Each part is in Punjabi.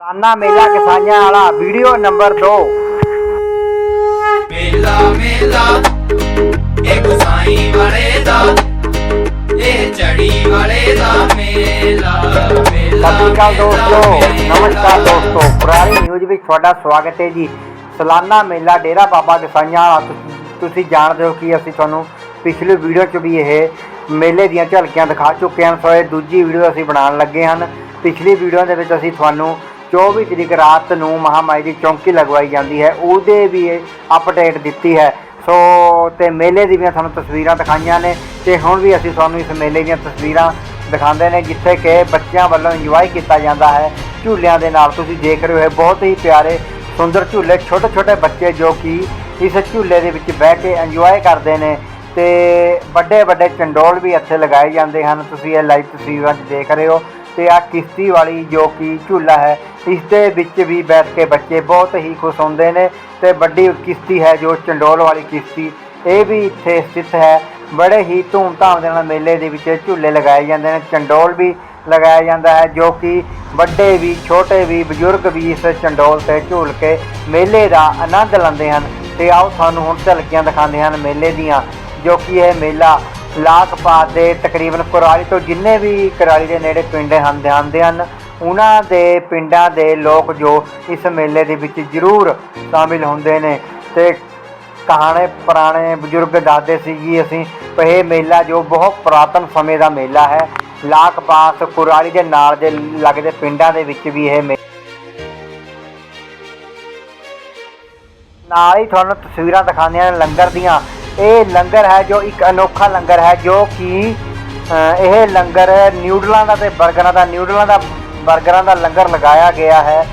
ਸਾਨਾ ਮੇਲਾ ਕਿਸਾਨਾਂ ਵਾਲਾ ਵੀਡੀਓ ਨੰਬਰ 2 ਮੇਲਾ ਮੇਲਾ ਇਹ ਗੁਸਾਈ ਵਾਲੇ ਦਾ ਇਹ ਚੜੀ ਵਾਲੇ ਦਾ ਮੇਲਾ ਮੇਲਾ ਸਤਿ ਸ਼੍ਰੀ ਅਕਾਲ ਦੋਸਤੋ ਨਮਸਕਾਰ ਦੋਸਤੋ ਪੁਰਾਣੀ ਨਿਊਜ਼ ਵਿੱਚ ਤੁਹਾਡਾ ਸਵਾਗਤ ਹੈ ਜੀ। ਸਾਲਾਨਾ ਮੇਲਾ ਡੇਰਾ ਬਾਬਾ ਗਸਾਈਆਂ ਵਾਲਾ ਤੁਸ- ਤੁਸੀਂ ਜਾਣਦੇ ਹੋ ਕਿ ਅਸੀਂ ਤੁਹਾਨੂੰ ਪਿਛਲੀ ਵੀਡੀਓ 'ਚ ਵੀ ਇਹ ਮੇਲੇ ਦੀਆਂ ਝਲਕੀਆਂ ਦਿਖਾ ਚੁੱਕੇ ਹਾਂ। ਸੋ ਇਹ ਦੂਜੀ ਵੀਡੀਓ ਅਸੀਂ ਬਣਾਉਣ ਲੱਗੇ ਹਨ। ਪਿਛਲੀ ਵੀਡੀਓ ਦੇ ਵਿੱਚ ਅਸੀਂ ਤੁਹਾਨੂੰ 24 ਤਰੀਕ ਰਾਤ ਨੂੰ ਮਹਾਮਾਈ ਦੀ ਚੌਂਕੀ ਲਗਵਾਈ ਜਾਂਦੀ ਹੈ, ਉਹਦੇ ਵੀ ਅਪਡੇਟ ਦਿੱਤੀ ਹੈ। ਸੋ ਤੇ ਮੇਲੇ ਦੀ ਵੀ ਤੁਹਾਨੂੰ ਤਸਵੀਰਾਂ ਦਿਖਾਈਆਂ ਨੇ ਤੇ ਹੁਣ ਵੀ ਅਸੀਂ ਤੁਹਾਨੂੰ ਇਸ ਮੇਲੇ ਦੀਆਂ ਤਸਵੀਰਾਂ ਦਿਖਾਉਂਦੇ ਨੇ, ਜਿੱਥੇ ਕਿ ਬੱਚਿਆਂ ਵੱਲੋਂ ਇੰਜੋਏ ਕੀਤਾ ਜਾਂਦਾ ਹੈ। ਝੂਲਿਆਂ ਦੇ ਨਾਲ ਤੁਸੀਂ ਦੇਖ ਰਹੇ ਹੋ ਬਹੁਤ ਹੀ ਪਿਆਰੇ, ਸੁੰਦਰ ਝੂਲੇ ਛੋਟੇ ਛੋਟੇ ਬੱਚੇ ਜੋ ਕਿ ਇਸ ਝੂਲੇ ਦੇ ਵਿੱਚ ਬਹਿ ਕੇ ਇੰਜੋਏ ਕਰਦੇ ਨੇ ਤੇ ਵੱਡੇ ਵੱਡੇ ਚੰਡੋਲ ਵੀ ਇੱਥੇ ਲਗਾਏ ਜਾਂਦੇ ਹਨ। ਤੁਸੀਂ ਇਹ ਲਾਈਵ ਤਸਵੀਰਾਂ 'ਚ ਦੇਖ ਰਹੇ ਹੋ ਤੇ ਆ ਕਿਸ਼ਤੀ ਵਾਲੀ ਜੋ ਕਿ ਝੂਲਾ ਹੈ ਇਸ ਦੇ ਵਿੱਚ ਵੀ ਬੈਠ ਕੇ ਬੱਚੇ ਬਹੁਤ ਹੀ ਖੁਸ਼ ਹੁੰਦੇ ਨੇ ਤੇ ਵੱਡੀ ਕਿਸ਼ਤੀ ਹੈ ਜੋ ਚੰਡੋਲ ਵਾਲੀ ਕਿਸ਼ਤੀ, ਇਹ ਵੀ ਇੱਥੇ ਸਥਿਤ ਹੈ। ਬੜੇ ਹੀ ਧੂਮਧਾਮ ਦੇ ਨਾਲ ਮੇਲੇ ਦੇ ਵਿੱਚ ਝੂਲੇ ਲਗਾਏ ਜਾਂਦੇ ਨੇ। ਚੰਡੋਲ ਵੀ ਲਗਾਇਆ ਜਾਂਦਾ ਹੈ ਜੋ ਕਿ ਵੱਡੇ ਵੀ, ਛੋਟੇ ਵੀ, ਬਜ਼ੁਰਗ ਵੀ ਇਸ ਚੰਡੋਲ ਤੇ ਝੂਲ ਕੇ ਮੇਲੇ ਦਾ ਆਨੰਦ ਲੈਂਦੇ ਹਨ। ਤੇ ਆਓ ਤੁਹਾਨੂੰ ਹੁਣ ਝਲਕੀਆਂ ਦਿਖਾਉਂਦੇ ਹਨ ਮੇਲੇ ਦੀਆਂ, ਜੋ ਕਿ ਇਹ ਮੇਲਾ ਲਾਖਪਾਤ ਦੇ ਤਕਰੀਬਨ ਕੁਰਾਲੀ ਤੋਂ ਜਿੰਨੇ ਵੀ ਕੁਰਾਲੀ ਦੇ ਨੇੜੇ ਪਿੰਡ ਹਨ ਜਾਂਦੇ ਹਨ। ਉਹਨਾਂ ਦੇ ਪਿੰਡਾਂ ਦੇ ਲੋਕ ਜੋ ਇਸ ਮੇਲੇ ਦੇ ਵਿੱਚ ਜ਼ਰੂਰ ਸ਼ਾਮਿਲ ਹੁੰਦੇ ਨੇ ਤੇ ਕਹਾਣੇ ਪੁਰਾਣੇ ਬਜ਼ੁਰਗ ਦੱਸਦੇ ਸੀ ਜੀ ਅਸੀਂ ਇਹ ਮੇਲਾ ਜੋ ਬਹੁਤ ਪੁਰਾਤਨ ਸਮੇਂ ਦਾ ਮੇਲਾ ਹੈ ਲਾਖਪਾਸ ਕੁਰਾਲੀ ਦੇ ਨਾਲ ਦੇ ਲੱਗਦੇ ਪਿੰਡਾਂ ਦੇ ਵਿੱਚ ਵੀ ਇਹ ਮੇ- ਨਾਲ ਹੀ ਤੁਹਾਨੂੰ ਤਸਵੀਰਾਂ ਦਿਖਾਉਂਦੇ ਹਨ ਲੰਗਰ ਦੀਆਂ। ਇਹ ਲੰਗਰ ਹੈ ਜੋ ਇੱਕ ਅਨੋਖਾ ਲੰਗਰ ਹੈ ਜੋ ਕਿ ਇਹ ਲੰਗਰ ਨਿਊਡਲਾਂ ਦਾ ਤੇ 버ਗਰਾਂ ਦਾ ਨਿਊਡਲਾਂ ਦਾ 버ਗਰਾਂ ਦਾ ਲੰਗਰ ਲਗਾਇਆ ਗਿਆ ਹੈ।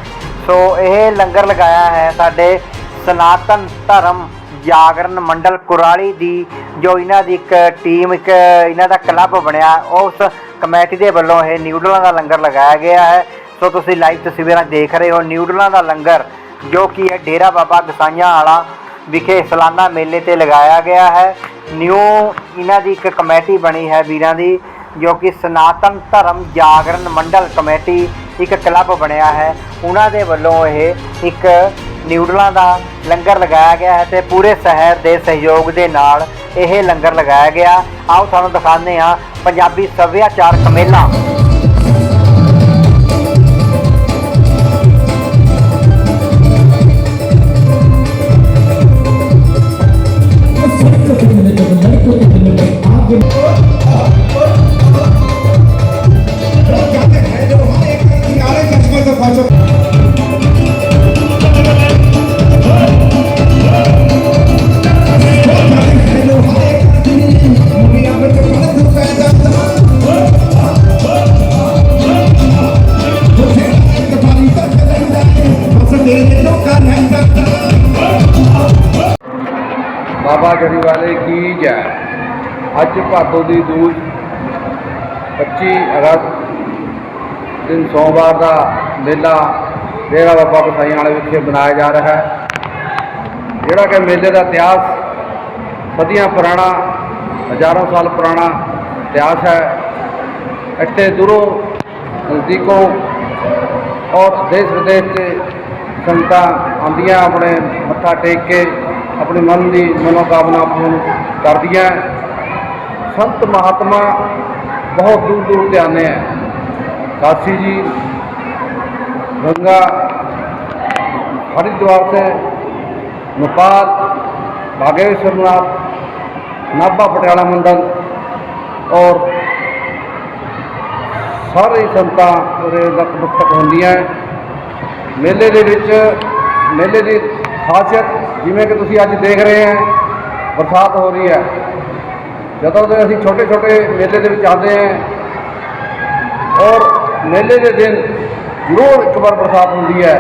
ਸੋ ਇਹ ਲੰਗਰ ਲਗਾਇਆ ਹੈ ਸਾਡੇ ਸਨਾਤਨ ਧਰਮ ਜਾਗਰਣ ਮੰਡਲ ਕੁਰਾਲੀ ਦੀ, ਜੋ ਇਹਨਾਂ ਦੀ ਇੱਕ ਟੀਮ ਇੱਕ ਇਹਨਾਂ ਦਾ ਕਲੱਬ ਬਣਿਆ। ਉਸ ਕਮੇਟੀ ਦੇ ਵੱਲੋਂ ਇਹ ਨਿਊਡਲਾਂ ਦਾ ਲੰਗਰ ਲਗਾਇਆ ਗਿਆ ਹੈ। ਸੋ ਤੁਸੀਂ ਲਾਈਵ ਤਸਵੀਰਾਂ ਦੇਖ ਰਹੇ ਹੋ ਨਿਊਡਲਾਂ ਦਾ ਲੰਗਰ, ਜੋ ਕਿ ਹੈ ਡੇਰਾ ਬਾਬਾ ਗਸਾਈਆਂ ਵਾਲਾ ਵਿਖੇ ਸਲਾਨਾ ਮੇਲੇ ਤੇ ਲਗਾਇਆ ਗਿਆ ਹੈ। ਨਿਊ ਇਹਨਾਂ ਦੀ ਇੱਕ ਕਮੇਟੀ ਬਣੀ ਹੈ ਵੀਰਾਂ ਦੀ। ਜੋ ਕਿ ਸਨਾਤਨ ਧਰਮ ਜਾਗਰਣ ਮੰਡਲ ਕਮੇਟੀ ਇੱਕ ਕਲੱਬ ਬਣਿਆ ਹੈ। ਉਹਨਾਂ ਦੇ ਵੱਲੋਂ ਇਹ ਇੱਕ ਨਿਊਡਲਾਂ ਦਾ ਲੰਗਰ ਲਗਾਇਆ ਗਿਆ ਹੈ ਤੇ ਪੂਰੇ ਸ਼ਹਿਰ ਦੇ ਸਹਿਯੋਗ ਦੇ ਨਾਲ ਇਹ ਲੰਗਰ ਲਗਾਇਆ ਗਿਆ। ਆਓ ਤੁਹਾਨੂੰ ਦਿਖਾਉਂਦੇ ਹਾਂ ਪੰਜਾਬੀ ਸੱਭਿਆਚਾਰਕ ਮੇਲਾ ਬਾਬਾ ਜੜੀ ਵਾਲੇ ਕੀ ਜੈ? ਅੱਜ ਭਾਦੋ ਦੀ ਦੂਜ 25 ਅਗਸਤ ਦਿਨ ਸੋਮਵਾਰ ਦਾ ਮੇਲਾ ਡੇਰਾ ਬਾਬਾ ਬਸਾਈਆਂ ਵਾਲੇ ਵਿਖੇ ਮਨਾਇਆ ਜਾ ਰਿਹਾ ਹੈ। ਜਿਹੜਾ ਕਿ ਮੇਲੇ ਦਾ ਇਤਿਹਾਸ ਸਦੀਆਂ ਪੁਰਾਣਾ, ਹਜ਼ਾਰਾਂ ਸਾਲ ਪੁਰਾਣਾ ਇਤਿਹਾਸ ਹੈ। ਇੱਥੇ ਦੂਰੋਂ ਨਜ਼ਦੀਕੋਂ ਔਰ ਦੇਸ਼ ਵਿਦੇਸ਼ ਤੇ ਸੰਗਤਾਂ ਆਉਂਦੀਆਂ, ਆਪਣੇ ਮੱਥਾ ਟੇਕ ਕੇ ਆਪਣੀ ਮਨ ਦੀ ਮਨੋਕਾਮਨਾ ਪੂਰਨ ਕਰਦੀਆਂ ਸੰਤ ਮਹਾਤਮਾ ਬਹੁਤ ਦੂਰ ਦੂਰ ਤੇ ਆਉਂਦੇ ਹੈ ਕਾਸ਼ੀ ਜੀ ਗੰਗਾ हरिद्वार से नेपाल बागेश्वरनाथ नाभा पटियाला मंडल और ਸਾਰੇ ਹੀ ਸੰਤਾਂ ਉਰੇ ਨਤਮਸਤਕ ਹੁੰਦੀਆਂ ਹੈ। ਮੇਲੇ ਦੇ ਵਿੱਚ ਮੇਲੇ ਦੀ ਖਾਸੀਅਤ ਜਿਵੇਂ ਕਿ ਤੁਸੀਂ ਅੱਜ ਦੇਖ ਰਹੇ ਹੈ ਬਰਸਾਤ ਹੋ ਰਹੀ ਹੈ। ਜਦੋਂ ਦੇ ਅਸੀਂ ਛੋਟੇ ਛੋਟੇ ਮੇਲੇ ਦੇ ਵਿੱਚ ਆਉਂਦੇ ਹਾਂ ਔਰ ਮੇਲੇ ਦੇ ਦਿਨ ਜ਼ਰੂਰ ਇੱਕ ਵਾਰ ਬਰਸਾਤ ਹੁੰਦੀ ਹੈ।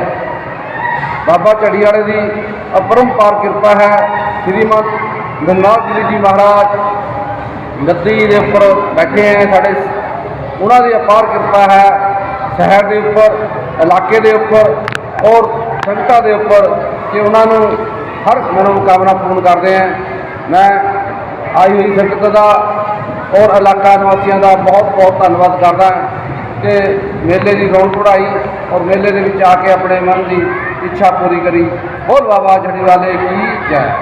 ਬਾਬਾ ਝੜੀ ਵਾਲੇ ਦੀ ਅਪਰੰਪਾਰ ਕਿਰਪਾ ਹੈ ਸ਼੍ਰੀਮਦ ਗੰਨਾਥ ਗਿਰੀ ਜੀ ਮਹਾਰਾਜ ਨਦੀ ਦੇ ਉੱਪਰ ਬੈਠੇ ਹੈ ਸਾਡੇ ਉਹਨਾਂ ਦੀ ਅਪਾਰ ਕਿਰਪਾ ਹੈ, ਸ਼ਹਿਰ ਦੇ ਉੱਪਰ, ਇਲਾਕੇ ਦੇ ਉੱਪਰ ਔਰ ਸੰਗਤਾਂ ਦੇ ਉੱਪਰ ਕਿ ਉਹਨਾਂ ਨੂੰ ਹਰ ਮਨੋਕਾਮਨਾ ਪੂਰਨ ਕਰਦੇ ਹੈ ਮੈਂ ਆਈ ਹੋਈ ਸੰਗਤ ਦਾ ਔਰ ਇਲਾਕਾ ਨਿਵਾਸੀਆਂ ਦਾ ਬਹੁਤ ਬਹੁਤ ਧੰਨਵਾਦ ਕਰਦਾ ਕਿ ਮੇਲੇ ਦੀ ਰੌਣਕ ਵਧਾਈ ਔਰ ਮੇਲੇ ਦੇ ਵਿੱਚ ਆ ਕੇ ਆਪਣੇ ਮਨ ਦੀ ਇੱਛਾ ਪੂਰੀ ਕਰੀ। ਬੋਲ ਬਾਬਾ ਜੜੀ ਵਾਲੇ ਕੀ ਜੈ।